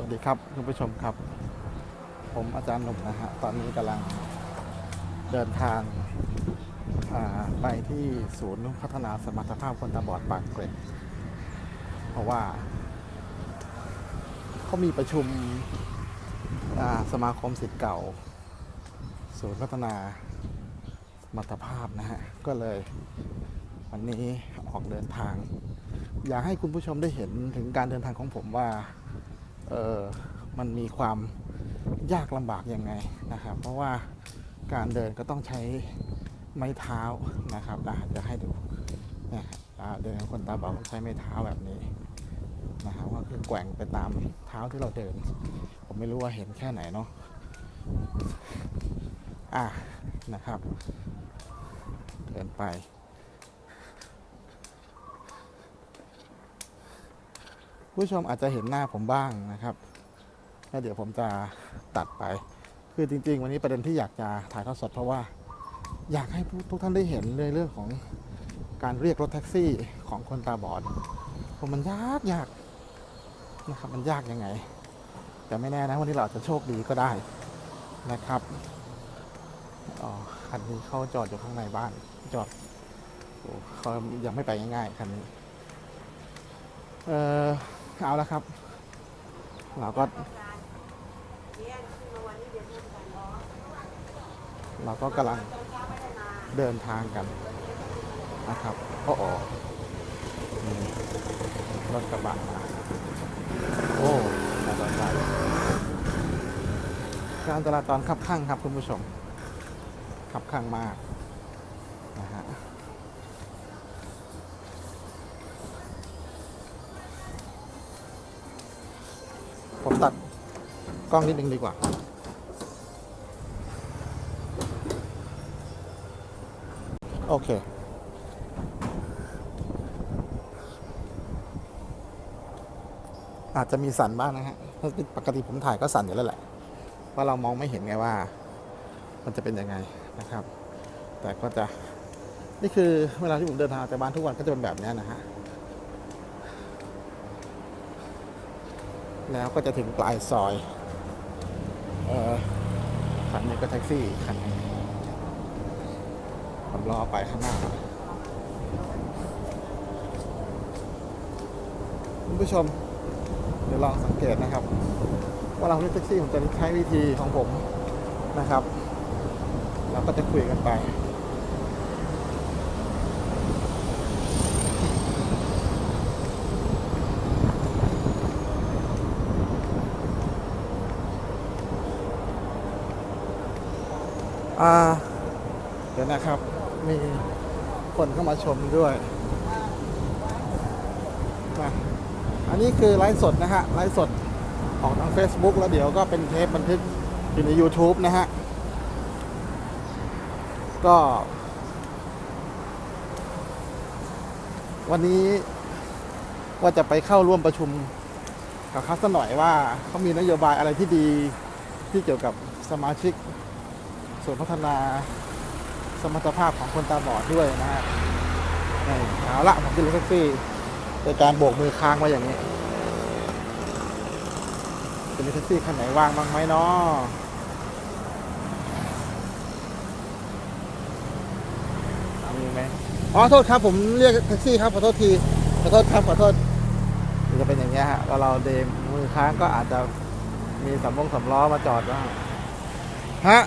วัสดีครับคุณผู้ชมครับ ผมอาจารย์หนุ่มนะฮะตอนนี้กำลังเดินทางาไปที่ศูนย์พัฒนาสมรรถภาพคนตาบอดปากเกร็ดเพราะว่าเขามีประชุมสมาคมสิทธิ์เก่า ศูนย์พัฒนาสมรรถภาพนะฮะก็เลยวันนี้ออกเดินทาง อยากให้คุณผู้ชมได้เห็นถึงการเดินทางของผมว่า เออมันมีความยากลำบากยังไงนะครับ เพราะว่าการเดินก็ต้องใช้ไม้เท้านะครับอะจะให้ดูเนี่ยเดินคนตาบอดต้องใช้ไม้เท้าแบบนี้นะครับก็คือแกว่งไปตามเท้าที่เราเดิน ผมไม่รู้ว่าเห็นแค่ไหนเนาะอะนะครับ เดินไป ผู้ชมอาจจะเห็นหน้าผมบ้างนะครับแล้วเดี๋ยวผมจะตัดไป คือจริง ๆ วันนี้ประเด็นที่อยากจะถ่ายทอดสดเพราะว่า อยากให้ทุกท่านได้เห็นในเรื่องของการเรียกรถแท็กซี่ของคนตาบอดผมมันยากยากนะครับมันยากยังไง แต่ไม่แน่นะวันนี้เราจะโชคดีก็ได้นะครับอ๋อคันนี้เขาจอดอยู่ข้างในบ้านจอดโอ้เขายังไม่ไปง่ายๆคันนี้เอ่อ เอาและครับ เราก็ เราก็กำลังเดินทางกันนะครับก็ออกมีรถกระบะมาโอ้การจราจรการจราจรขับข้างครับคุณผู้ชมขับข้างมากนะฮะ ผมตัดกล้องนิดนึงดีกว่า โอเค อาจจะมีสั่นบ้างนะฮะเพราปกติผมถ่ายก็สั่นอยู่แล้วแหละ ว่าเรามองไม่เห็นไงว่า มันจะเป็นยังไงนะครับ แต่ก็จะ นี่คือเวลาที่ผมเดินทางจากบ้านทุกวันก็จะเป็นแบบนี้นะฮะ แล้วก็จะถึงปลายซอยเออคันนี้ก็แท็กซี่อีกคันนึงผมรอไปข้างหน้าคุณผู้ชม เดี๋ยวลองสังเกตนะครับ ว่าเราเรียกแท็กซี่ผมจะใช้วิธีของผมนะครับ เราก็จะคุยกันไป อ่าเดี๋ยวนะครับ มีคนเข้ามาชมด้วยมาอันนี้คือไลฟ์สดนะฮะ ไลฟ์สดออกทาง Facebook แล้วเดี๋ยวก็เป็นเทปบันทึกอยู่ใน YouTube นะฮะ ก็ วันนี้ว่าจะไปเข้าร่วมประชุมกับเขาสักหน่อยว่าเขามีนโยบายอะไรที่ดีที่เกี่ยวกับสมาชิก ส่วนพัฒนาสมรรถภาพของคนตาบอดด้วยนะฮะนี่เอาละผมขึ้นรถแท็กซี่โดยการโบกมือค้างไว้อย่างนี้จะมีแท็กซี่คันไหนว่างบ้างไหมเนาะมีไหมอ๋อโทษครับผมเรียกแท็กซี่ครับขอโทษทีขอโทษครับขอโทษจะเป็นอย่างเงี้ยฮะว่าเราเดมมือค้างก็อาจจะมีสำลงสำล้อมาจอดบ้างฮะ